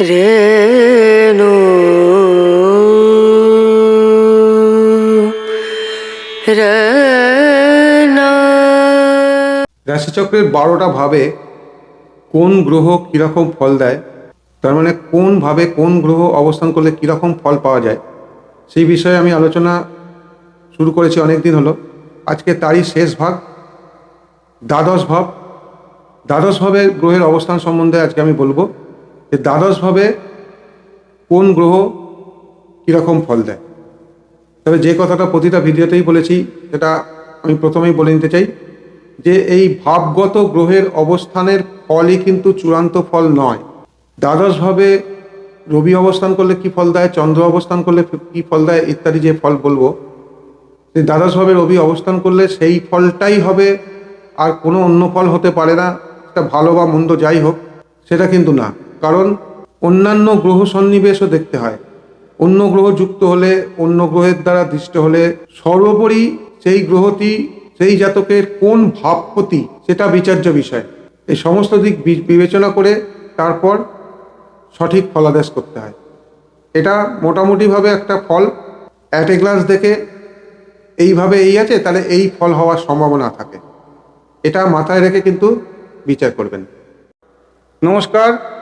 রেণু। রাশিচক্রের বারোটা ভাবে কোন গ্রহ কীরকম ফল দেয়? তার মানে কোন ভাবে কোন গ্রহ অবস্থান করলে কীরকম ফল পাওয়া যায়? সেই বিষয়ে আমি আলোচনা শুরু করেছি অনেক দিন হলো। আজকে তারই শেষ ভাগ, দ্বাদশ ভাব। দ্বাদশ ভাবে গ্রহের অবস্থান সম্বন্ধে আজকে আমি বলব। যে দ্বাদশ ভাবে কোন গ্রহ কীরকম ফল দেয়। তবে যে কথাটা প্রতিটা ভিডিওতেই বলেছি, সেটা আমি প্রথমেই বলে নিতে চাই যে এই ভাবগত গ্রহের অবস্থানের ফলই কিন্তু চূড়ান্ত ফল নয়। দ্বাদশভাবে রবি অবস্থান করলে কি ফল দেয়, চন্দ্র অবস্থান করলে কি ফল দেয় ইত্যাদি যে ফল বলব, সেই দ্বাদশভাবে রবি অবস্থান করলে সেই ফলটাই হবে, আর কোনো অন্য ফল হতে পারে না, সেটা ভালো বা মন্দ যাই হোক, সেটা কিন্তু না। কারণ অন্যান্য গ্রহ সন্নিবেশও দেখতে হয়। অন্য গ্রহ যুক্ত হলে, অন্য গ্রহের দ্বারা দৃষ্ট হলে সর্বোপরি সেই গ্রহটি সেই জাতকের কোন ভাবপতি সেটা বিচার্য বিষয়। এই সমস্ত দিক বিবেচনা করে তারপর সঠিক ফলাদেশ করতে হয়। এটা মোটামুটিভাবে একটা ফল। অ্যাট এ গ্লাস দেখে এইভাবে এই আছে, তাহলে এই ফল হওয়ার সম্ভাবনা থাকে। এটা মাথায় রেখে কিন্তু বিচার করবেন। নমস্কার।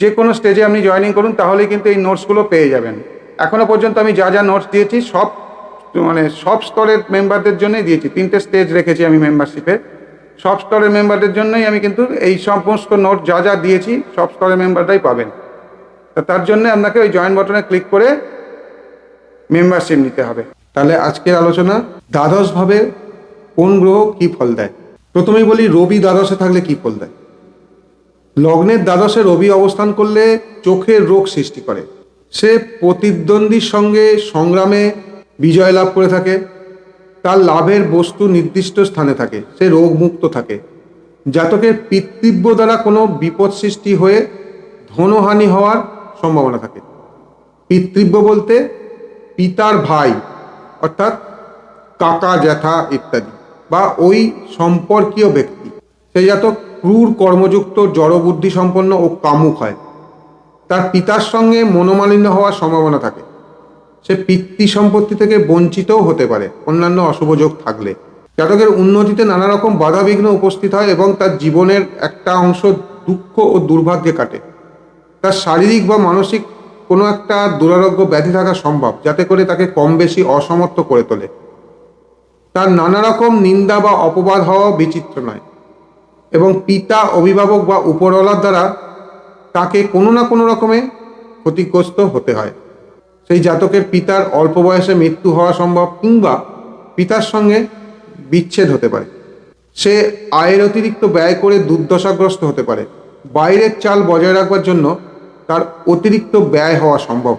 যে কোনো স্টেজে আপনি জয়েনিং করুন, তাহলেই কিন্তু এই নোটসগুলো পেয়ে যাবেন। এখনও পর্যন্ত আমি যা যা নোটস দিয়েছি, সব মানে সব স্তরের মেম্বারদের জন্যই দিয়েছি। তিনটে স্টেজ রেখেছি আমি মেম্বারশিপে সব স্তরের মেম্বারদের জন্যই আমি কিন্তু এই সমস্ত নোট যা যা দিয়েছি, সব স্তরের মেম্বাররাই পাবেন। তা তার জন্য আপনাকে ওই জয়েন বাটনে ক্লিক করে মেম্বারশিপ নিতে হবে। তাহলে আজকের আলোচনা দ্বাদশভাবে কোন গ্রহ কি ফল দেয়? প্রথমেই বলি, রবি দ্বাদশে থাকলে কি ফল দেয়? লগ্নের দ্বাদশে রবি অবস্থান করলে চোখের রোগ সৃষ্টি করে। সে প্রতিদ্বন্দ্বীর সঙ্গে সংগ্রামে বিজয় লাভ করে থাকে। তার লাভের বস্তু নির্দিষ্ট স্থানে থাকে। সে রোগমুক্ত থাকে। জাতকের পিতৃব্য দ্বারা কোনো বিপদ সৃষ্টি হয়ে ধনহানি হওয়ার সম্ভাবনা থাকে। পিতৃব্য বলতে পিতার ভাই, অর্থাৎ কাকা, জ্যাঠা ইত্যাদি, বা ওই সম্পর্কীয় ব্যক্তি। সেই জাতক ক্রূর কর্মযুক্ত জড়বুদ্ধি সম্পন্ন ও কামুক হয়। তার পিতার সঙ্গে মনোমালিন্য হওয়ার সম্ভাবনা থাকে। সে পিতৃ সম্পত্তি থেকে বঞ্চিতও হতে পারে, অন্যান্য অশুভ যোগ থাকলে। জাতকের উন্নতিতে নানা রকম বাধাবিঘ্ন উপস্থিত হয় এবং তার জীবনের একটা অংশ দুঃখ ও দুর্ভাগ্যে কাটে। তার শারীরিক বা মানসিক কোনো একটা দুরারোগ্য ব্যাধি থাকা সম্ভব, যাতে করে তাকে কম বেশি অসমর্থ করে তোলে। তার নানা রকম নিন্দা বা অপবাদ হওয়া বিচিত্র নয়। এবং পিতা, অভিভাবক বা উপরওয়ালার দ্বারা তাকে কোনো না কোনো রকমে ক্ষতিগ্রস্ত হতে হয়। সেই জাতকের পিতার অল্প বয়সে মৃত্যু হওয়া সম্ভব কিংবা পিতার সঙ্গে বিচ্ছেদ হতে পারে। সে আয়ের অতিরিক্ত ব্যয় করে দুর্দশাগ্রস্ত হতে পারে। বাইরের চাল বজায় রাখবার জন্য তার অতিরিক্ত ব্যয় হওয়া সম্ভব।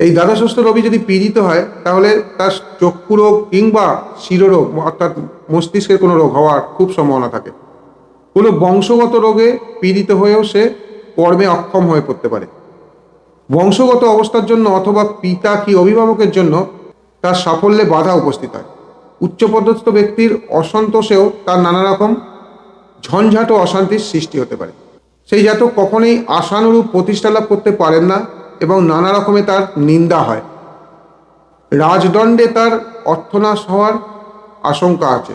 এই দ্বাদশস্থ রবি যদি পীড়িত হয়, তাহলে তার চক্ষু রোগ কিংবা শিরোরোগ, অর্থাৎ মস্তিষ্কের কোনো রোগ হওয়ার খুব সম্ভাবনা থাকে। কোনো বংশগত রোগে পীড়িত হয়েও সে কর্মে অক্ষম হয়ে পড়তে পারে। বংশগত অবস্থার জন্য অথবা পিতা কি অভিভাবকের জন্য তার সাফল্যে বাধা উপস্থিত হয়। উচ্চপদস্থ ব্যক্তির অসন্তোষেও তার নানা রকম ঝঞ্ঝাট ও অশান্তির সৃষ্টি হতে পারে। সেই জাতক কখনোই আশানুরূপ প্রতিষ্ঠা লাভ করতে পারেন না এবং নানা রকমে তার নিন্দা হয়। রাজদণ্ডে তার অর্থনাশ হওয়ার আশঙ্কা আছে।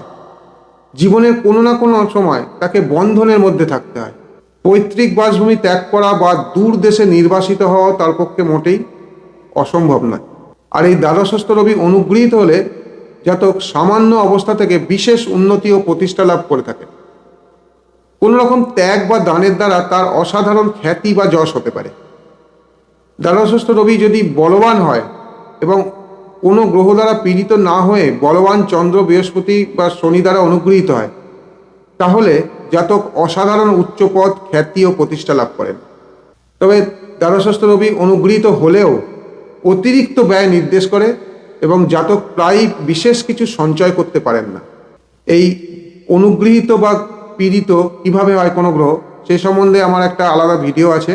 জীবনের কোনো না কোনো সময় তাকে বন্ধনের মধ্যে থাকতে হয়। পৈতৃক বাসভূমি ত্যাগ করা বা দূর দেশে নির্বাসিত হওয়া তার পক্ষে মোটেই অসম্ভব নয়। আর এই দ্বাদশস্থ রবি অনুগৃহীত হলে জাতক সামান্য অবস্থা থেকে বিশেষ উন্নতি ও প্রতিষ্ঠা লাভ করে থাকে। কোনো রকম ত্যাগ বা দানের দ্বারা তার অসাধারণ খ্যাতি বা যশ হতে পারে। দ্বাদশস্থ রবি যদি বলবান হয় এবং কোনো গ্রহ দ্বারা পীড়িত না হয়ে বলবান চন্দ্র বৃহস্পতি বা শনি দ্বারা অনুগৃহীত হয়। তাহলে জাতক অসাধারণ উচ্চপদ, খ্যাতি ও প্রতিষ্ঠা লাভ করেন। তবে দ্বাদশস্থ রবি অনুগৃহীত হলেও অতিরিক্ত ব্যয় নির্দেশ করে এবং জাতক প্রায় বিশেষ কিছু সঞ্চয় করতে পারেন না। এই অনুগৃহীত বা পীড়িত কীভাবে হয় কোনো গ্রহ, সে সম্বন্ধে আমার একটা আলাদা ভিডিও আছে।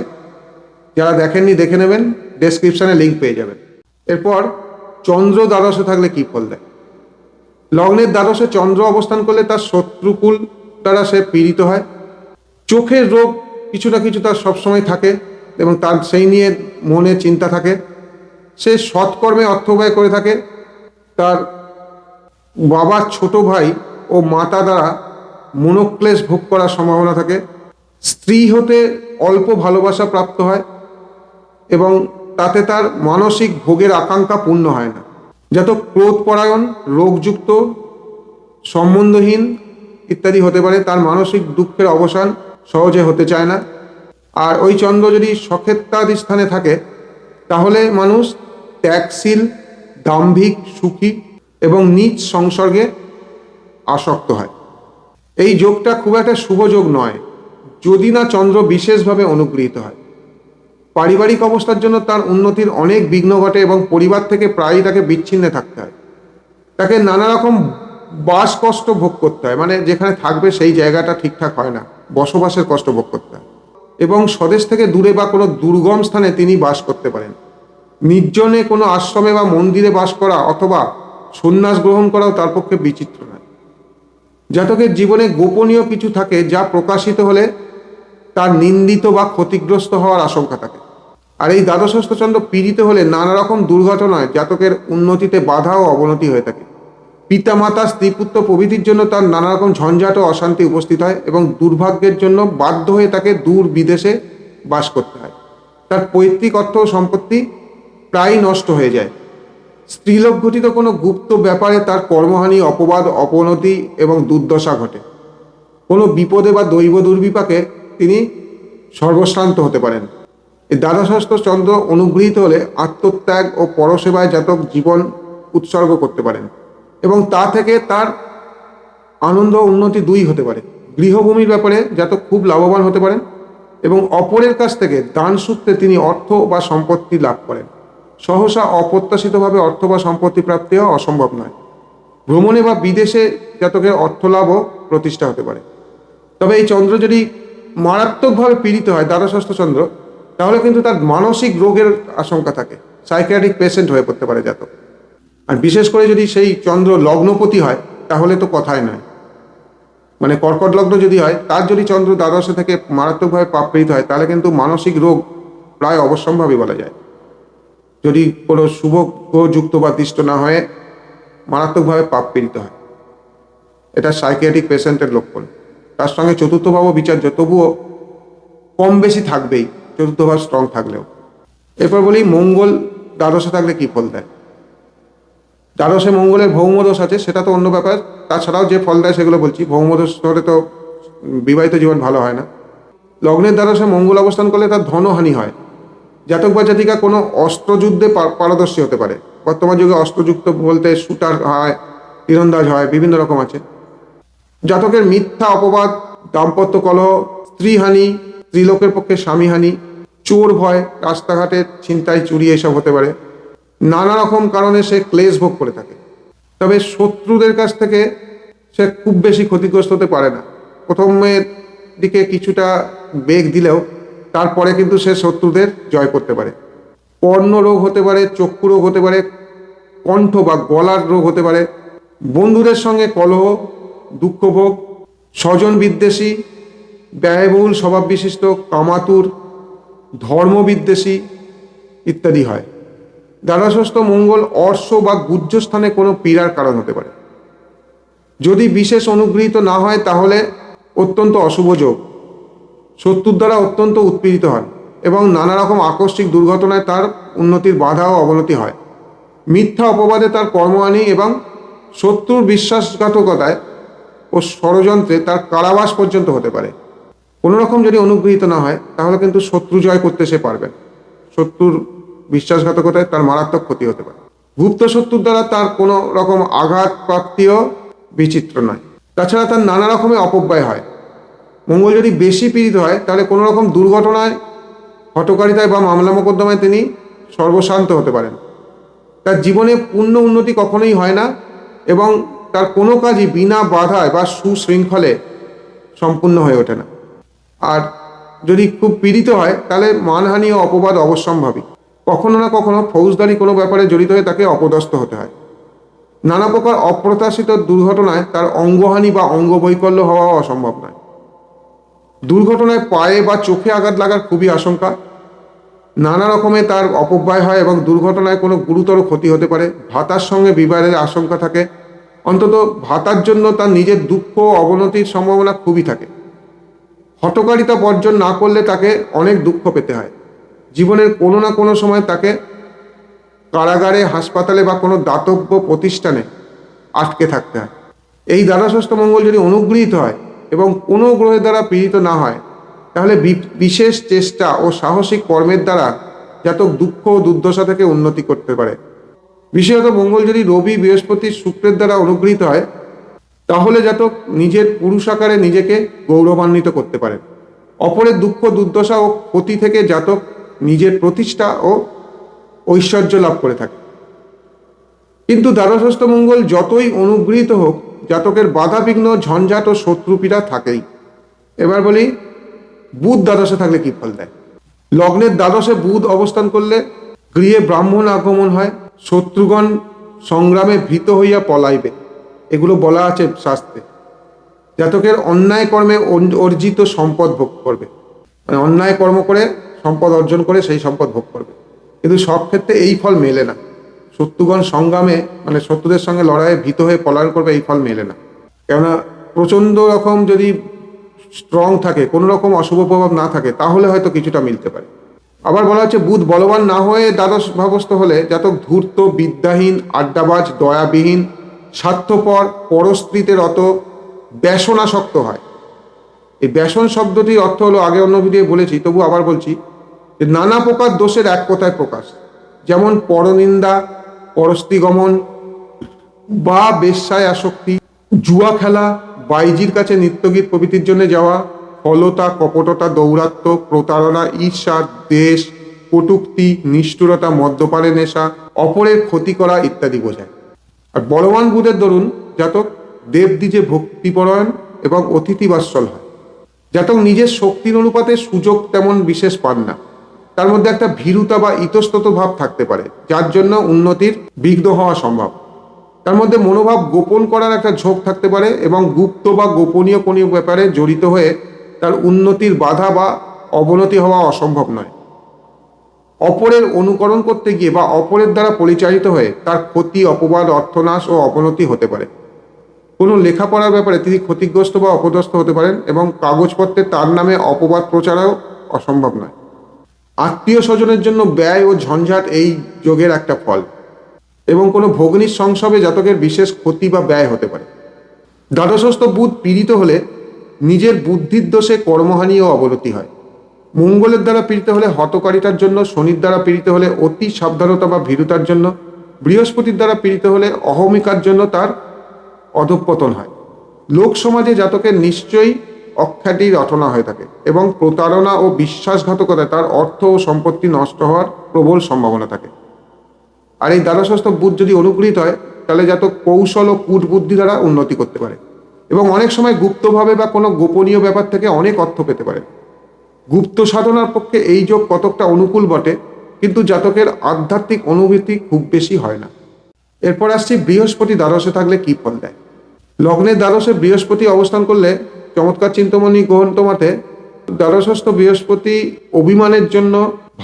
যারা দেখেননি দেখে নেবেন ডেসক্রিপশানে লিঙ্ক পেয়ে যাবেন। এরপর চন্দ্র দ্বাদশে থাকলে কি ফল দেয়? লগ্নের দ্বাদশে চন্দ্র অবস্থান করলে তার শত্রুকুল দ্বারা সে পীড়িত হয়। চোখের রোগ কিছু না কিছু তার সবসময় থাকে এবং তার সেই নিয়ে মনে চিন্তা থাকে। সে সৎকর্মে অর্থ ব্যয় করে থাকে। তার বাবার ছোট ভাই ও মাতা দ্বারা মনোক্লেশ ভোগ করার সম্ভাবনা থাকে। স্ত্রী হতে অল্প ভালোবাসা প্রাপ্ত হয় এবং তাতে তার মানসিক ভোগের আকাঙ্ক্ষা পূর্ণ হয় না। যত ক্রোধপরায়ণ রোগযুক্ত, সম্বন্ধহীন ইত্যাদি হতে পারে, তার মানসিক দুঃখের অবসান সহজে হতে চায় না। আর ওই চন্দ্র যদি সক্ষেত্রাদি স্থানে থাকে, তাহলে মানুষ ত্যাগশীল, দাম্ভিক, সুখী এবং নিজ সংসর্গে আসক্ত হয়। এই যোগটা খুব একটা শুভ যোগ নয়, যদি না চন্দ্র বিশেষভাবে অনুগৃহীত হয়। পারিবারিক অবস্থার জন্য তার উন্নতির অনেক বিঘ্ন ঘটে এবং পরিবার থেকে প্রায়ই তাকে বিচ্ছিন্নে থাকতে হয়। তাকে নানা রকম বাস কষ্ট ভোগ করতে হয়। মানে যেখানে থাকবে সেই জায়গাটা ঠিকঠাক হয় না। বসবাসের কষ্ট ভোগ করতে হয়। এবং স্বদেশ থেকে দূরে বা কোনো দুর্গম স্থানে তিনি বাস করতে পারেন। নির্জনে কোনো আশ্রমে বা মন্দিরে বাস করা অথবা সন্ন্যাস গ্রহণ করাও তার পক্ষে বিচিত্র নয়। জাতকের জীবনে গোপনীয় কিছু থাকে যা প্রকাশিত হলে তার নিন্দিত বা ক্ষতিগ্রস্ত হওয়ার আশঙ্কা থাকে। আর এই দ্বাদশস্থ চন্দ্র পীড়িত হলে নানা রকম দুর্ঘটনায় জাতকের উন্নতিতে বাধা ও অবনতি হয়ে থাকে। পিতা মাতা স্ত্রীপুত্র প্রভৃতির জন্য তার নানা রকম ঝঞ্ঝাট ও অশান্তি উপস্থিত হয় এবং দুর্ভাগ্যের জন্য বাধ্য হয়ে তাকে দূর বিদেশে বাস করতে হয়। তার পৈতৃক অর্থ ও সম্পত্তি প্রায় নষ্ট হয়ে যায়। স্ত্রীলোক ঘটিত কোনো গুপ্ত ব্যাপারে তার কর্মহানি, অপবাদ অপনতি এবং দুর্দশা ঘটে। কোনো বিপদে বা দৈব দুর্বিপাকে তিনি সর্বশ্রান্ত হতে পারেন। এই দ্বাদশস্থ চন্দ্র অনুগৃহীত হলে আত্মত্যাগ ও পরসেবায় জাতক জীবন উৎসর্গ করতে পারেন এবং তা থেকে তার আনন্দ উন্নতি দুই হতে পারে। গৃহভূমির ব্যাপারে জাতক খুব লাভবান হতে পারেন এবং অপরের কাছ থেকে দান সূত্রে তিনি অর্থ বা সম্পত্তি লাভ করেন। সহসা অপ্রত্যাশিতভাবে অর্থ বা সম্পত্তি প্রাপ্তি হওয়া অসম্ভব নয়। ভ্রমণে বা বিদেশে জাতকের অর্থ লাভও প্রতিষ্ঠা হতে পারে। তবে এই চন্দ্র যদি মারাত্মকভাবে পীড়িত হয়, দ্বাদশস্থ চন্দ্র তাহলে কিন্তু তার মানসিক রোগের আশঙ্কা থাকে। সাইকিয়াট্রিক পেশেন্ট হয়ে পড়তে পারে জাতক। আর বিশেষ করে যদি সেই চন্দ্র লগ্নপতি হয়, তাহলে তো কথাই নয়। মানে কর্কট লগ্ন যদি হয়, তার যদি চন্দ্র দ্বাদশে থেকে মারাত্মকভাবে পাপ পীড়িত হয়, তাহলে কিন্তু মানসিক রোগ প্রায় অবশ্যম্ভাবী বলা যায়। যদি কোনো শুভ যুক্ত বা দৃষ্ট না হয়ে মারাত্মকভাবে পাপ পীড়িত হয়। এটা সাইকিয়াট্রিক পেশেন্টের লক্ষণ। তার সঙ্গে চতুর্থ ভাবও বিচার্য, তবুও কম বেশি থাকবেই। চতুর্থ ভাব স্ট্রং থাকলেও। এরপর বলি, মঙ্গল দ্বাদশে থাকলে কি ফল দেয়? দ্বাদশে মঙ্গলের ভৌমদোষ আছে, সেটা তো অন্য ব্যাপার। তাছাড়াও যে ফল দেয় সেগুলো বলছি ভৌমদোষ হলে তো বিবাহিত জীবন ভালো হয় না। লগ্নের দ্বাদশে মঙ্গল অবস্থান করলে তার ধনহানি হয়। জাতক বা জাতিকা কোনো অস্ত্রযুদ্ধে পারদর্শী হতে পারে। বর্তমান যুগে অস্ত্রযুক্ত বলতে শুটার হয়, তীরন্দাজ হয়, বিভিন্ন রকম আছে। জাতকের মিথ্যা অপবাদ, দাম্পত্য কলহ, স্ত্রীহানি, স্ত্রীলোকের পক্ষে স্বামীহানি চোর ভয়, রাস্তাঘাটে ছিনতাই, চুরি এসব হতে পারে। নানা রকম কারণে সে ক্লেশ ভোগ করে থাকে। তবে শত্রুদের কাছ থেকে সে খুব বেশি ক্ষতিগ্রস্ত হতে পারে না। প্রথমের দিকে কিছুটা বেগ দিলেও তারপরে কিন্তু সে শত্রুদের জয় করতে পারে। কর্ণ রোগ হতে পারে, চক্ষু রোগ হতে পারে, কণ্ঠ বা গলার রোগ হতে পারে। বন্ধুদের সঙ্গে কলহ, দুঃখভোগ, স্বজন বিদ্বেষী, ব্যয়বহুল স্বভাব বিশিষ্ট কামাতুর ধর্মবিদ্বেষী ইত্যাদি হয়। দ্বাদশস্থ মঙ্গল অর্শ বা গুজ্জ স্থানে কোনো পীড়ার কারণ হতে পারে। যদি বিশেষ অনুগৃহীত না হয়, তাহলে অত্যন্ত অশুভ যোগ। শত্রুর দ্বারা অত্যন্ত উৎপীড়িত হন এবং নানা রকম আকস্মিক দুর্ঘটনায় তার উন্নতির বাধা ও অবনতি হয়। মিথ্যা অপবাদে তার কর্মহানি এবং শত্রুর বিশ্বাসঘাতকতায় ও ষড়যন্ত্রে তার কারাবাস পর্যন্ত হতে পারে। কোনো রকম যদি অনুগৃহীত না হয়, তাহলে কিন্তু শত্রু জয় করতে সে পারবে শত্রুর বিশ্বাসঘাতকতায় তার মারাত্মক ক্ষতি হতে পারে। গুপ্ত শত্রুর দ্বারা তার কোনো রকম আঘাত প্রাপ্তিও বিচিত্র নয়। তাছাড়া তার নানা রকমের অপব্যয় হয়। মঙ্গল যদি বেশি পীড়িত হয়, তাহলে কোনো রকম দুর্ঘটনায় হটকারিতায় বা মামলা মোকদ্দমায় তিনি সর্বশান্ত হতে পারেন। তার জীবনে পূর্ণ উন্নতি কখনোই হয় না এবং তার কোনো কাজই বিনা বাধায় বা সুশৃঙ্খলে সম্পূর্ণ হয়ে ওঠে না। আর যদি খুব পীড়িত হয়, তাহলে মানহানি ও অপবাদ অবশ্যম্ভাবী। কখনো না কখনো ফৌজদারি কোনো ব্যাপারে জড়িত হয়ে তাকে অপদস্থ হতে হয়। নানা প্রকার অপ্রত্যাশিত দুর্ঘটনায় তার অঙ্গহানি বা অঙ্গবৈকল্য হওয়া অসম্ভব নয়। দুর্ঘটনায় পায়ে বা চোখে আঘাত লাগার খুবই আশঙ্কা। নানা রকমে তার অপব্যয় হয় এবং দুর্ঘটনায় কোনো গুরুতর ক্ষতি হতে পারে। ভাতার সঙ্গে বিবাহের আশঙ্কা থাকে। অন্তত ভাতার জন্য তার নিজের দুঃখ অবনতির সম্ভাবনা খুবই থাকে। হটকারিতা বর্জন না করলে তাকে অনেক দুঃখ পেতে হয়। জীবনের কোনো না কোনো সময় তাকে কারাগারে, হাসপাতালে বা কোনো দাতব্য প্রতিষ্ঠানে আটকে থাকতে হয়। এই দ্বাদশস্থ মঙ্গল যদি অনুগৃহীত হয় এবং কোনো গ্রহের দ্বারা পীড়িত না হয়, তাহলে বিশেষ চেষ্টা ও সাহসিক কর্মের দ্বারা জাতক দুঃখ ও দুর্দশা থেকে উন্নতি করতে পারে। বিশেষত মঙ্গল যদি রবি, বৃহস্পতি, শুক্রের দ্বারা অনুগৃহীত হয় তাহলে জাতক নিজের পুরুষ আকারে নিজেকে গৌরবান্বিত করতে পারে। অপরের দুঃখ, দুর্দশা ও ক্ষতি থেকে জাতক নিজের প্রতিষ্ঠা ও ঐশ্বর্য লাভ করে থাকে। কিন্তু দ্বাদশস্থ মঙ্গল যতই অনুগৃহীত হোক, জাতকের বাধাবিঘ্ন, ঝঞ্ঝাট ও শত্রুপীড়া থাকেই। এবার বলি, বুধ দ্বাদশে থাকলে কি ফল দেয়? লগ্নের দ্বাদশে বুধ অবস্থান করলে গৃহে ব্রাহ্মণ আগমন হয়, শত্রুগণ সংগ্রামে ভীত হইয়া পলাইবে। এগুলো বলা আছে শাস্ত্রে। জাতকের অন্যায় কর্মে অর্জিত সম্পদ ভোগ করবে। মানে অন্যায় কর্ম করে সম্পদ অর্জন করে সেই সম্পদ ভোগ করবে। কিন্তু সব ক্ষেত্রে এই ফল মেলে না। শত্রুগণ সংগ্রামে মানে শত্রুদের সঙ্গে লড়াইয়ে ভীত হয়ে পলায়ন করবে, এই ফল মেলে না। কেননা প্রচণ্ড রকম যদি স্ট্রং থাকে, কোনো রকম অশুভ প্রভাব না থাকে, তাহলে হয়তো কিছুটা মিলতে পারে। আবার বলা হচ্ছে, বুধ বলবান না হয়ে দ্বাদশ ভাবস্থ হলে জাতক ধূর্ত, বিদ্যাহীন, আড্ডাবাজ, দয়াবিহীন স্বার্থপর, পরস্ত্রীতে রত ব্যসনাসক্ত হয়। এই ব্যসন শব্দটির অর্থ হলো, আগে অন্য ভিডিও বলেছি, তবু আবার বলছি, যে নানা প্রকার দোষের এক কথায় প্রকাশ। যেমন পরনিন্দা, পরস্ত্রীগমন, বা বেশ্যায় আসক্তি, জুয়া খেলা, বাইজির কাছে নিত্যগীত প্রভৃতির জন্য যাওয়া, ফলতা, কপটতা দৌরাত্ম প্রতারণা, ঈর্ষা, দেশ, কটুক্তি, নিষ্ঠুরতা মদ্যপানে নেশা, অপরের ক্ষতি করা ইত্যাদি বোঝায়। আর বলবান বুধের দরুন জাতক দেবদ্বিজে ভক্তিপরায়ণ এবং অতিথি বাৎসল হয়। জাতক নিজের শক্তির অনুপাতে সুযোগ তেমন বিশেষ পান না। তার মধ্যে একটা ভীরুতা বা ইতস্তত ভাব থাকতে পারে, যার জন্য উন্নতির বিঘ্ন হওয়া সম্ভব। তার মধ্যে মনোভাব গোপন করার একটা ঝোঁক থাকতে পারে এবং গুপ্ত বা গোপনীয় কোনো ব্যাপারে জড়িত হয়ে তার উন্নতির বাধা বা অবনতি হওয়া অসম্ভব নয়। অপরের অনুকরণ করতে গিয়ে বা অপরের দ্বারা পরিচালিত হয়ে তার ক্ষতি, অপবাদ, অর্থনাশ ও অবনতি হতে পারে। কোনো লেখাপড়ার ব্যাপারে তিনি ক্ষতিগ্রস্ত বা অপদস্থ হতে পারেন এবং কাগজপত্রে তার নামে অপবাদ প্রচারও অসম্ভব নয়। আত্মীয় স্বজনের জন্য ব্যয় ও ঝঞ্ঝাট এই যোগের একটা ফল এবং কোনো ভগ্নির সংসবে জাতকের বিশেষ ক্ষতি বা ব্যয় হতে পারে। দ্বাদশস্থ বুধ পীড়িত হলে নিজের বুদ্ধির দোষে কর্মহানি ও অবনতি হয়। মঙ্গলের দ্বারা পীড়িত হলে হতকারিতার জন্য, শনির দ্বারা পীড়িত হলে অতি সাবধানতা বা ভীরুতার জন্য, বৃহস্পতির দ্বারা পীড়িত হলে অহমিকার জন্য তার অধঃপতন হয়। লোক সমাজে জাতকের নিশ্চয়ই অখ্যাতি রটনা হয়ে থাকে এবং প্রতারণা ও বিশ্বাসঘাতকতায় তার অর্থ ও সম্পত্তি নষ্ট হওয়ার প্রবল সম্ভাবনা থাকে। আর এই দ্বাদশস্থ বুধ যদি অনুগৃহীত হয়, তাহলে জাতক কৌশল ও কূটবুদ্ধি দ্বারা উন্নতি করতে পারে এবং অনেক সময় গুপ্তভাবে বা কোনো গোপনীয় ব্যাপার থেকে অনেক অর্থ পেতে পারে। গুপ্ত সাধনার পক্ষে এই যোগ কতকটা অনুকূল বটে, কিন্তু জাতকের আধ্যাত্মিক অনুভূতি খুব বেশি হয় না। এরপর আসছি বৃহস্পতি দ্বারসে থাকলে কি ফল দেয়? লগ্নের দ্বাদশে বৃহস্পতি অবস্থান করলে চমৎকার চিন্তমণি গ্রন্থ মতে দ্বাদশস্থ বৃহস্পতি অভিমানের জন্য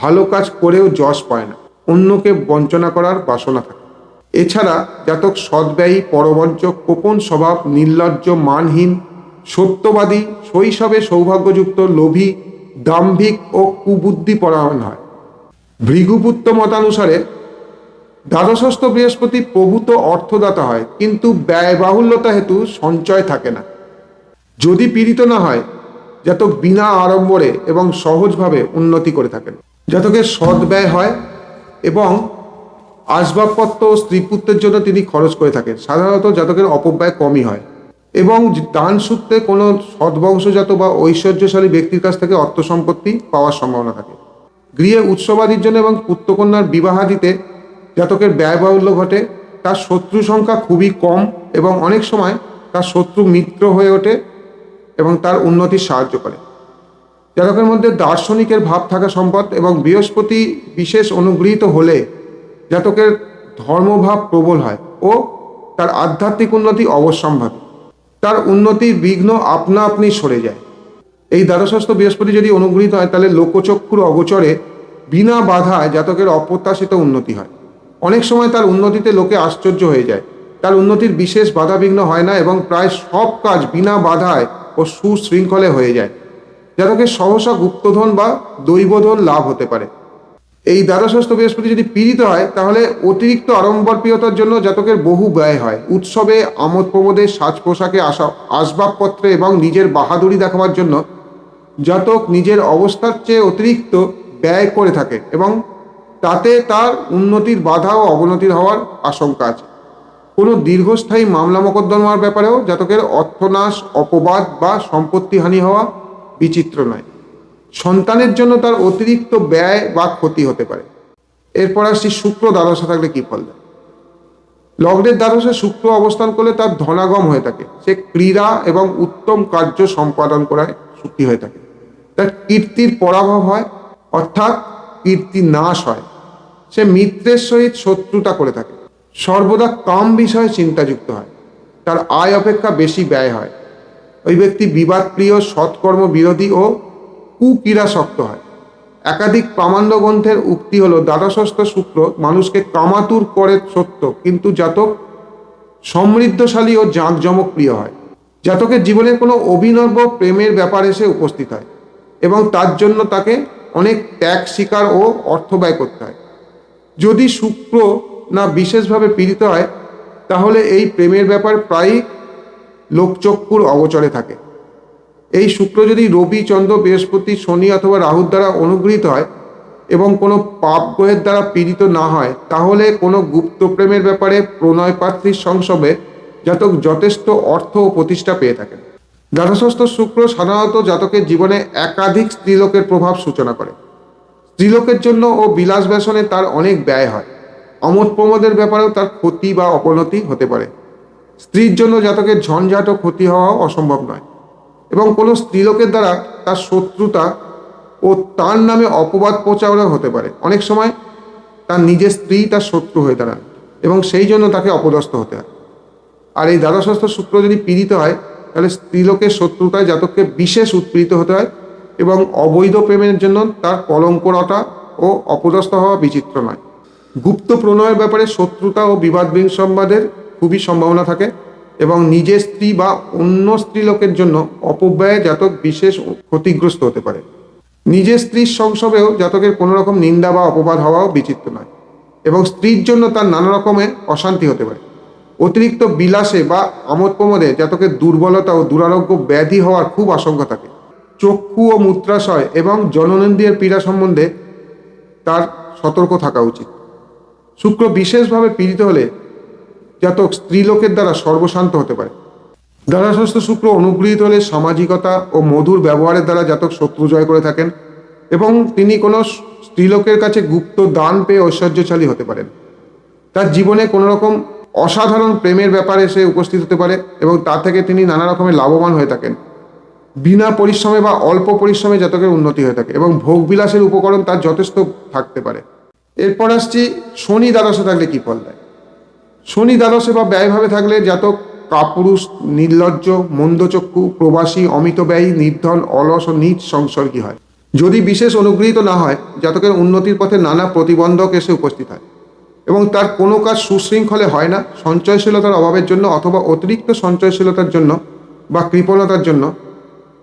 ভালো কাজ করেও যশ পায় না। অন্যকে বঞ্চনা করার বাসনা থাকে। এছাড়া জাতক সদ্ব্যয়ী পরবঞ্চক কোপন স্বভাব, নির্লজ্জ, মানহীন, সত্যবাদী, শৈশবে সৌভাগ্যযুক্ত, লোভী দাম্ভিক ও কুবুদ্ধি পরায়ণ হয়। ভৃগুপুত্র মতানুসারে, দ্বাদশস্থ বৃহস্পতি প্রভূত অর্থদাতা হয়, কিন্তু ব্যয়বাহুল্যতা হেতু সঞ্চয় থাকে না। যদি পীড়িত না হয়, জাতক বিনা আড়ম্বরে এবং সহজভাবে উন্নতি করে থাকেন। জাতকের সৎ ব্যয় হয় এবং আসবাবপত্র ও স্ত্রীপুত্রের জন্য তিনি খরচ করে থাকেন। সাধারণত জাতকের অপব্যয় কমই হয়। এবং দান সূত্রে কোনো সদ্বংশজাত বা ঐশ্বর্যশালী ব্যক্তির কাছ থেকে অর্থ সম্পত্তি পাওয়ার সম্ভাবনা থাকে। গৃহে উৎসবাদির জন্য এবং পুত্রকন্যার বিবাহাদিতে জাতকের ব্যয়বাহুল্য ঘটে, তার শত্রু সংখ্যা খুবই কম এবং অনেক সময় তার শত্রু মিত্র হয়ে ওঠে এবং তার উন্নতির সাহায্য করে। জাতকের মধ্যে দার্শনিকের ভাব থাকা সম্পদ এবং বৃহস্পতি বিশেষ অনুগৃহীত হলে জাতকের ধর্মভাব প্রবল হয় ও তার আধ্যাত্মিক উন্নতি অবশ্যম্ভাবী। তার উন্নতির বিঘ্ন আপনা আপনি সরে যায়। এই দ্বাদশস্থ বৃহস্পতি যদি অনুগৃহীত হয়, তাহলে লোকচক্ষুর অগোচরে, বিনা বাধায় জাতকের অপ্রত্যাশিত উন্নতি হয়। অনেক সময় তার উন্নতিতে লোকে আশ্চর্য হয়ে যায়। তার উন্নতির বিশেষ বাধাবিঘ্ন হয় না এবং প্রায় সব কাজ বিনা বাধায় ও সুশৃঙ্খলে হয়ে যায়। জাতকের সহসা গুপ্তধন বা দৈবধন লাভ হতে পারে। এই দ্বাদশস্থ বৃহস্পতি যদি পীড়িত হয়, তাহলে অতিরিক্ত আড়ম্বরপ্রিয়তার জন্য জাতকের বহু ব্যয় হয়। উৎসবে আমোদ প্রমোদে সাজ পোশাকে আসা, আসবাবপত্রে এবং নিজের বাহাদুরি দেখাবার জন্য জাতক নিজের অবস্থার চেয়ে অতিরিক্ত ব্যয় করে থাকে এবং তাতে তার উন্নতির বাধা ও অবনতির হওয়ার আশঙ্কা আছে। কোনো দীর্ঘস্থায়ী মামলা মোকদ্দমার ব্যাপারেও জাতকের অর্থনাশ, অপবাদ বা সম্পত্তিহানি হওয়া বিচিত্র নয়। সন্তানের জন্য তার অতিরিক্ত ব্যয় বা ক্ষতি হতে পারে। এরপর আসছি শুক্র দ্বাদশা থাকলে কি ফল দেয়? লগ্নের দ্বাদশে শুক্র অবস্থান করলে তার ধনাগম হয়ে থাকে। সে ক্রীড়া এবং উত্তম কার্য সম্পাদন করায় সুখী হয়ে থাকে। তার কীর্তির পরাভব হয়, অর্থাৎ কীর্তি নাশ হয়। সে মিত্রের সহিত শত্রুতা করে থাকে। সর্বদা কম বিষয়ে চিন্তাযুক্ত হয়। তার আয় অপেক্ষা বেশি ব্যয় হয়। ওই ব্যক্তি বিবাদপ্রিয় সৎকর্ম বিরোধী ও কুক্রীড়াসক্ত হয়। একাধিক প্রামাণ্য গ্রন্থের উক্তি হলো, দ্বাদশস্থ শুক্র মানুষকে কামাতুর করে সত্য, কিন্তু জাতক সমৃদ্ধশালী ও জাঁকজমক প্রিয় হয়। জাতকের জীবনের কোনো অভিনব প্রেমের ব্যাপার এসে উপস্থিত হয় এবং তার জন্য তাকে অনেক ত্যাগ, স্বীকার ও অর্থ ব্যয় করতে হয়। যদি শুক্র না বিশেষভাবে পীড়িত হয়, তাহলে এই প্রেমের ব্যাপার প্রায়ই লোকচক্ষুর অগোচরে থাকে। এই শুক্র যদি রবি, চন্দ্র, বৃহস্পতি, শনি অথবা রাহুর দ্বারা অনুগৃহীত হয় এবং কোনো পাপ গ্রহের দ্বারা পীড়িত না হয়, তাহলে কোনো গুপ্ত প্রেমের ব্যাপারে প্রণয় পাত্রীর সংসবে জাতক যথেষ্ট অর্থ ও প্রতিষ্ঠা পেয়ে থাকেন। দ্বাদশস্থ শুক্র সাধারণত জাতকের জীবনে একাধিক স্ত্রীলোকের প্রভাব সূচনা করে। স্ত্রীলোকের জন্য ও বিলাস ব্যসনে তার অনেক ব্যয় হয়। অমত প্রমোদের ব্যাপারেও তার ক্ষতি বা অবনতি হতে পারে। স্ত্রীর জন্য জাতকের ঝঞ্ঝাট ও ক্ষতি হওয়াও অসম্ভব নয়। এবং কোনো স্ত্রীলোকের দ্বারা তার শত্রুতা ও তার নামে অপবাদ প্রচারও হতে পারে। অনেক সময় তার নিজের স্ত্রী তার শত্রু হয়ে দাঁড়ান এবং সেই জন্য তাকে অপদস্থ হতে হয়। আর এই দ্বাদশস্থ শুক্র যদি পীড়িত হয়, তাহলে স্ত্রীলোকের শত্রুতায় জাতককে বিশেষ উৎপীড়িত হতে হয় এবং অবৈধ প্রেমের জন্য তার কলঙ্করতা ও অপদস্থ হওয়া বিচিত্র নয়। গুপ্ত প্রণয়ের ব্যাপারে শত্রুতা ও বিবাদ সংবাদের খুবই সম্ভাবনা থাকে। এবং নিজের স্ত্রী বা অন্য স্ত্রীলোকের জন্য অপব্যয়ে জাতক বিশেষ ক্ষতিগ্রস্ত হতে পারে। নিজের স্ত্রীর সংসবেও জাতকের কোনো রকম নিন্দা বা অপবাদ হওয়াও বিচিত্র নয় এবং স্ত্রীর জন্য তার নানা রকমের অশান্তি হতে পারে। অতিরিক্ত বিলাসে বা আমোদ প্রমোদে জাতকের দুর্বলতা ও দুরারোগ্য ব্যাধি হওয়ার খুব আশঙ্কা থাকে। চক্ষু ও মূত্রাশয় এবং জননেন্দ্রিয়ের পীড়া সম্বন্ধে তার সতর্ক থাকা উচিত। শুক্র বিশেষভাবে পীড়িত হলে জাতক স্ত্রীলোকের দ্বারা সর্বশান্ত হতে পারে। দ্বারাশস্ত শুক্র অনুগৃহীত হলে সামাজিকতা ও মধুর ব্যবহারের দ্বারা জাতক শত্রু জয় করে থাকেন এবং তিনি কোনো স্ত্রীলোকের কাছে গুপ্ত দান পেয়ে ঐশ্বর্যশালী হতে পারেন। তার জীবনে কোনো রকম অসাধারণ প্রেমের ব্যাপারে সে উপস্থিত হতে পারে এবং তা থেকে তিনি নানা রকমের লাভবান হয়ে থাকেন। বিনা পরিশ্রমে বা অল্প পরিশ্রমে জাতকের উন্নতি হয়ে থাকে এবং ভোগবিলাসের উপকরণ তার যথেষ্ট থাকতে পারে। এরপর আসছি শনি দ্বাদশে থাকলে কি ফল দেয়? শনি দ্বাদশে বা ব্যয়ভাবে থাকলে জাতক, কাপুরুষ, নির্লজ্জ, মন্দচক্ষু, প্রবাসী অমিতব্যয়ী নির্ধন, অলস ও নিজ সংসর্গী হয়। যদি বিশেষ অনুগৃহীত না হয়, জাতকের উন্নতির পথে নানা প্রতিবন্ধক এসে উপস্থিত হয়। এবং তার কোনো কাজ সুশৃঙ্খলে হয় না, সঞ্চয়শীলতার অভাবের জন্য অথবা অতিরিক্ত সঞ্চয়শীলতার জন্য বা কৃপণতার জন্য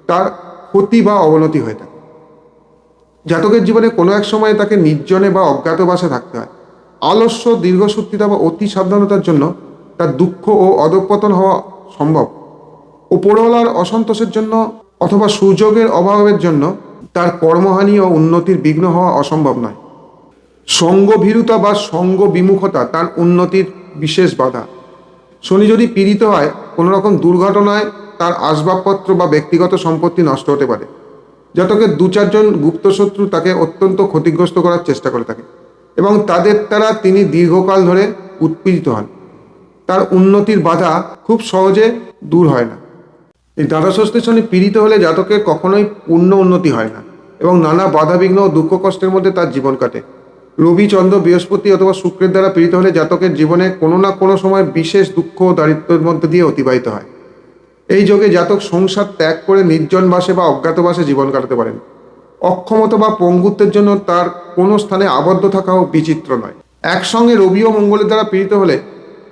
তার ক্ষতি বা অবনতি হয়ে থাকে। জাতকের জীবনে কোনো এক সময়ে তাকে নির্জনে বা অজ্ঞাতবাসে থাকতে হয়। আলস্য দীর্ঘসূত্রিতা বা অতি সাবধানতার জন্য তার দুঃখ ও অধঃপতন হওয়া সম্ভব। উপরওয়ালার অসন্তোষের জন্য অথবা সুযোগের অভাবের জন্য তার কর্মহানি ও উন্নতির বিঘ্ন হওয়া অসম্ভব নয়। সঙ্গভীরুতা বা সঙ্গ বিমুখতা তার উন্নতির বিশেষ বাধা। শনি যদি পীড়িত হয় কোনো রকম দুর্ঘটনায় তার আসবাবপত্র বা ব্যক্তিগত সম্পত্তি নষ্ট হতে পারে, যতকে দু চারজন গুপ্তশত্রু তাকে অত্যন্ত ক্ষতিগ্রস্ত করার চেষ্টা করে থাকে। এবং তাদের দ্বারা তিনি দীর্ঘকাল ধরে উৎপীড়িত হন। তার উন্নতির বাধা খুব সহজে দূর হয় না। এই দ্বাদশষ্ঠী শনি পীড়িত হলে জাতকের কখনোই পূর্ণ উন্নতি হয় না এবং নানা বাধাবিঘ্ন ও দুঃখ কষ্টের মধ্যে তার জীবন কাটে। রবি, চন্দ্র, বৃহস্পতি অথবা শুক্রের দ্বারা পীড়িত হলে জাতকের জীবনে কোনো না কোনো সময় বিশেষ দুঃখ ও দারিদ্রের মধ্যে দিয়ে অতিবাহিত হয়। এই যোগে জাতক সংসার ত্যাগ করে নির্জন বাসে বা অজ্ঞাতবাসে জীবন কাটাতে পারেন। অক্ষমতা বা পঙ্গুত্বের জন্য তার কোনো স্থানে আবদ্ধ থাকাও বিচিত্র নয়। একসঙ্গে রবি ও মঙ্গলের দ্বারা পীড়িত হলে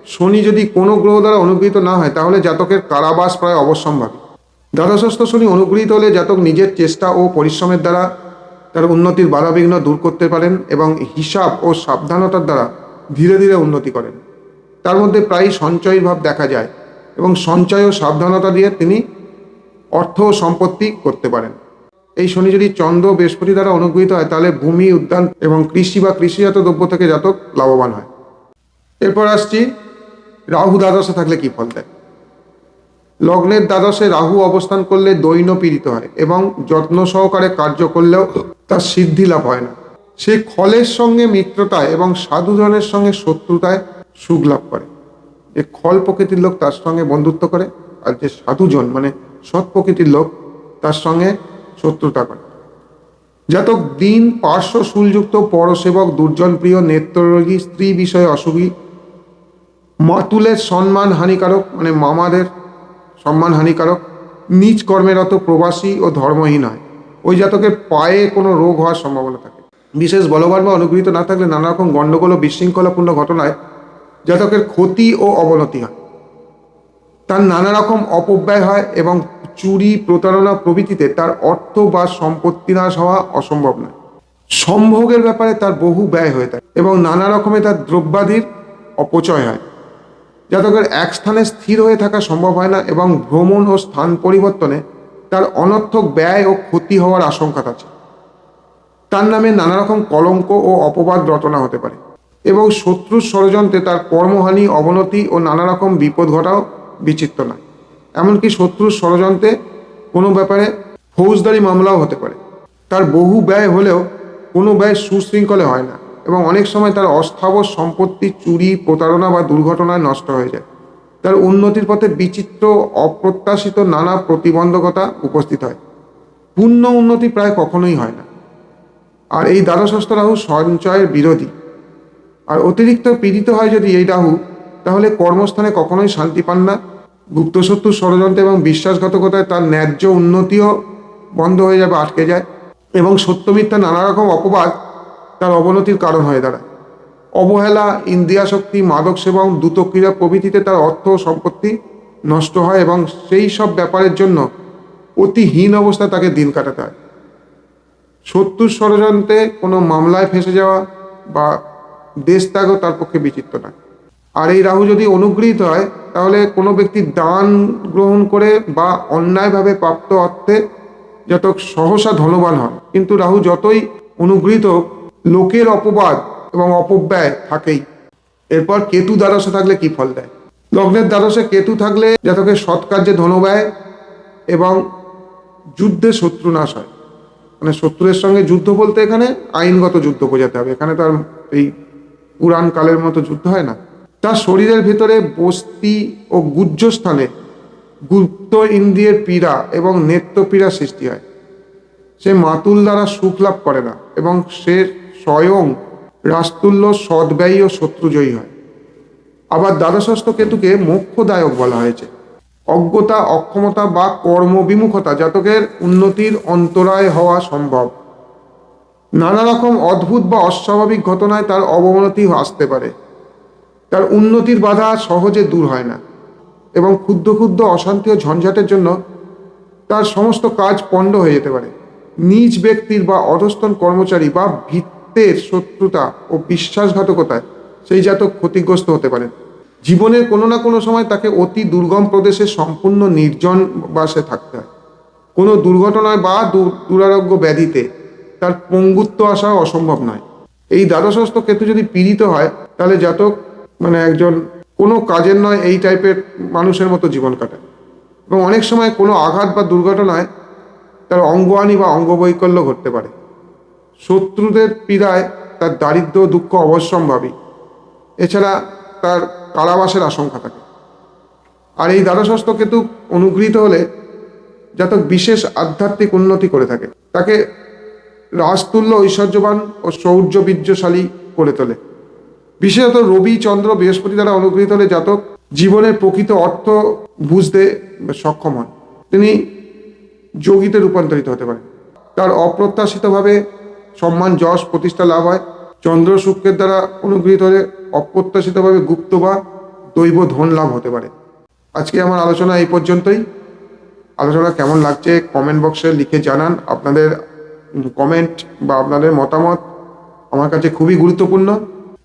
শনি যদি কোনো গ্রহ দ্বারা অনুগৃহীত না হয়, তাহলে জাতকের কারাবাস প্রায় অবশ্যম্ভাবী। দ্বাদশস্থ শনি অনুগৃহীত হলে জাতক নিজের চেষ্টা ও পরিশ্রমের দ্বারা তার উন্নতির বাধাবিঘ্ন দূর করতে পারেন এবং হিসাব ও সাবধানতার দ্বারা ধীরে ধীরে উন্নতি করেন। তার মধ্যে প্রায় সঞ্চয়ী ভাব দেখা যায় এবং সঞ্চয় ও সাবধানতা দিয়ে তিনি অর্থ ও সম্পত্তি করতে পারেন। এই শনি যদি চন্দ্র বৃহস্পতি দ্বারা অনুগৃহীত হয়, তাহলে ভূমি, উদ্যান এবং কৃষি বা কৃষিজাত দ্রব্য থেকে জাতক লাভবান হয়। এরপর আসছি, রাহু দ্বাদশে থাকলে কি ফল দেয়? লগ্নের দ্বাদশে রাহু অবস্থান করলে দৈন্য পীড়িত হয় এবং যত্ন সহকারে কার্য করলেও তার সিদ্ধি লাভ হয় না। সে খলের সঙ্গে মিত্রতায় এবং সাধুজনের সঙ্গে শত্রুতায় সুখ লাভ করে। যে খল প্রকৃতির লোক তার সঙ্গে বন্ধুত্ব করে আর যে সাধুজন মানে সৎ প্রকৃতির লোক, তার সঙ্গে শত্রুতা করে। জাতক দিন পার্শ্ব শুলযুক্ত পরসেবক, দুর্জন প্রিয় নেত্ররোগী, স্ত্রী বিষয়ে অসুখী, মাতুলের সম্মান হানিকারক মানে মামাদের সম্মান হানিকারক, নিজ কর্মেরত প্রবাসী ও ধর্মহীন হয়। ওই জাতকের পায়ে কোনো রোগ হওয়ার সম্ভাবনা থাকে। বিশেষ বলবান বা অনুগৃহীত না থাকলে নানা রকম গণ্ডগোল ও বিশৃঙ্খলাপূর্ণ ঘটনায় জাতকের ক্ষতি ও অবনতি হয়। তার নানা রকম অপব্যয় হয় এবং চুরি, প্রতারণা প্রভৃতিতে তার অর্থ বা সম্পত্তি নাশ হওয়া অসম্ভব নয়। সম্ভোগের ব্যাপারে তার বহু ব্যয় হয়ে থাকে এবং নানা রকমের তার দ্রব্যাদির অপচয় হয়। জাতকের এক স্থানে স্থির হয়ে থাকা সম্ভব হয় না এবং ভ্রমণ ও স্থান পরিবর্তনে তার অনর্থক ব্যয় ও ক্ষতি হওয়ার আশঙ্কা আছে। তার নামে নানা রকম কলঙ্ক ও অপবাদ রটনা হতে পারে এবং শত্রুর ষড়যন্ত্রে তার কর্মহানি, অবনতি ও নানা রকম বিপদ ঘটাও বিচিত্র নয়। এমনকি শত্রুর ষড়যন্ত্রে কোনো ব্যাপারে ফৌজদারি মামলাও হতে পারে। তার বহু ব্যয় হলেও কোনো ব্যয় সুশৃঙ্খলে হয় না এবং অনেক সময় তার অস্থাবর সম্পত্তি, চুরি, প্রতারণা বা দুর্ঘটনায় নষ্ট হয়ে যায়। তার উন্নতির পথে বিচিত্র, অপ্রত্যাশিত নানা প্রতিবন্ধকতা উপস্থিত হয়। পূর্ণ উন্নতি প্রায় কখনোই হয় না। আর এই দ্বাদশস্থ রাহু সঞ্চয়ের বিরোধী। আর অতিরিক্ত পীড়িত হয় যদি এই রাহু, তাহলে কর্মস্থানে কখনোই শান্তি পান না। গুপ্তশত্রুর ষড়যন্ত্র এবং বিশ্বাসঘাতকতায় তার ন্যায্য উন্নতিও বন্ধ হয়ে যাবে, আটকে যায়। এবং সত্যমিথ্যা নানা রকম অপবাদ তার অবনতির কারণ হয়ে দাঁড়ায়। অবহেলা ইন্দ্রিয়াশক্তি মাদক সেবা এবং দ্রুতক্রিয়া প্রভৃতিতে তার অর্থ ও সম্পত্তি নষ্ট হয় এবং সেই সব ব্যাপারের জন্য অতি হীন অবস্থায় তাকে দিন কাটাতে হয়। শত্রুর ষড়যন্ত্রে কোনো মামলায় ফেসে যাওয়া বা দেশ ত্যাগও তার পক্ষে বিচিত্র নয়। আর এই রাহু যদি অনুগৃহীত হয় তাহলে কোনো ব্যক্তি দান গ্রহণ করে বা অন্যায়ভাবে প্রাপ্ত অর্থে যত সহসা ধনবান হয় কিন্তু রাহু যতই অনুগৃহীত লোকের অপবাদ এবং অপব্যয় থাকেই। এরপর কেতু দ্বাদশে থাকলে কি ফল দেয়? লগ্নের দ্বাদশে কেতু থাকলে জাতকের সৎ কার্যে ধনব্যয় এবং যুদ্ধে শত্রু নাশ হয়। মানে শত্রুদের সঙ্গে যুদ্ধ বলতে এখানে আইনগত যুদ্ধ বোঝাতে হবে। এখানে তার এই পুরাণ কালের মতো যুদ্ধ হয় না। তার শরীরের ভিতরে বস্তি ও গুজ্জ স্থানে গুপ্ত ইন্দ্রিয়ের পীড়া এবং নেত্র পীড়া সৃষ্টি হয়। সে মাতুল দ্বারা সুখ লাভ করে না এবং সে স্বয়ং রাজতুল্য সদ্ব্যয়ী ও শত্রুজয়ী হয়। আবার দ্বাদশস্থ কেতুকে মোক্ষদায়ক বলা হয়েছে। অজ্ঞতা, অক্ষমতা বা কর্মবিমুখতা জাতকের উন্নতির অন্তরায় হওয়া সম্ভব। নানা রকম অদ্ভুত বা অস্বাভাবিক ঘটনায় তার অবনতি আসতে পারে। তার উন্নতির বাধা সহজে দূর হয় না এবং ক্ষুদ্র ক্ষুদ্র অশান্তি ও ঝঞ্ঝাটের জন্য তার সমস্ত কাজ পণ্ড হয়ে যেতে পারে। নিজ ব্যক্তির বা অধস্তন কর্মচারী বা ভিত্তের শত্রুতা ও বিশ্বাসঘাতকতায় সেই জাতক ক্ষতিগ্রস্ত হতে পারেন জীবনের কোনো না কোনো সময় তাকে অতি দুর্গম প্রদেশে সম্পূর্ণ নির্জন বাসে থাকতে হয়। কোনো দুর্ঘটনায় বা দুরারোগ্য ব্যাধিতে তার পঙ্গুত্ব আসা অসম্ভব নয়। এই দ্বাদশস্থ কেতু যদি পীড়িত হয়, তাহলে জাতক মানে একজন কোনো কাজের নয়, এই টাইপের মানুষের মতো জীবন কাটায় এবং অনেক সময় কোনো আঘাত বা দুর্ঘটনায় তার অঙ্গহানি বা অঙ্গবৈকল্য ঘটতে পারে। শত্রুদের পীড়ায় তার দারিদ্র দুঃখ অবশ্যম্ভাবী। এছাড়া তার কারাবাসের আশঙ্কা থাকে। আর এই দ্বাদশস্থ কেতু অনুগৃহীত হলে জাতক বিশেষ আধ্যাত্মিক উন্নতি করে থাকে। তাকে রাজতুল্য ঐশ্বর্যবান ও শৌর্য বীর্যশালী করে তোলে। বিশেষত রবি চন্দ্র বৃহস্পতি দ্বারা অনুগৃহীত হলে জাতক জীবনের প্রকৃত অর্থ বুঝতে সক্ষম হন। তিনি যোগীতে রূপান্তরিত হতে পারেন। তার অপ্রত্যাশিতভাবে সম্মান, যশ, প্রতিষ্ঠা লাভ হয়। চন্দ্র শুক্রের দ্বারা অনুগৃহীত হলে অপ্রত্যাশিতভাবে গুপ্ত বা দৈব ধন লাভ হতে পারে। আজকে আমার আলোচনা এই পর্যন্তই। আলোচনা কেমন লাগছে কমেন্ট বক্সে লিখে জানান। আপনাদের কমেন্ট বা আপনাদের মতামত আমার কাছে খুবই গুরুত্বপূর্ণ।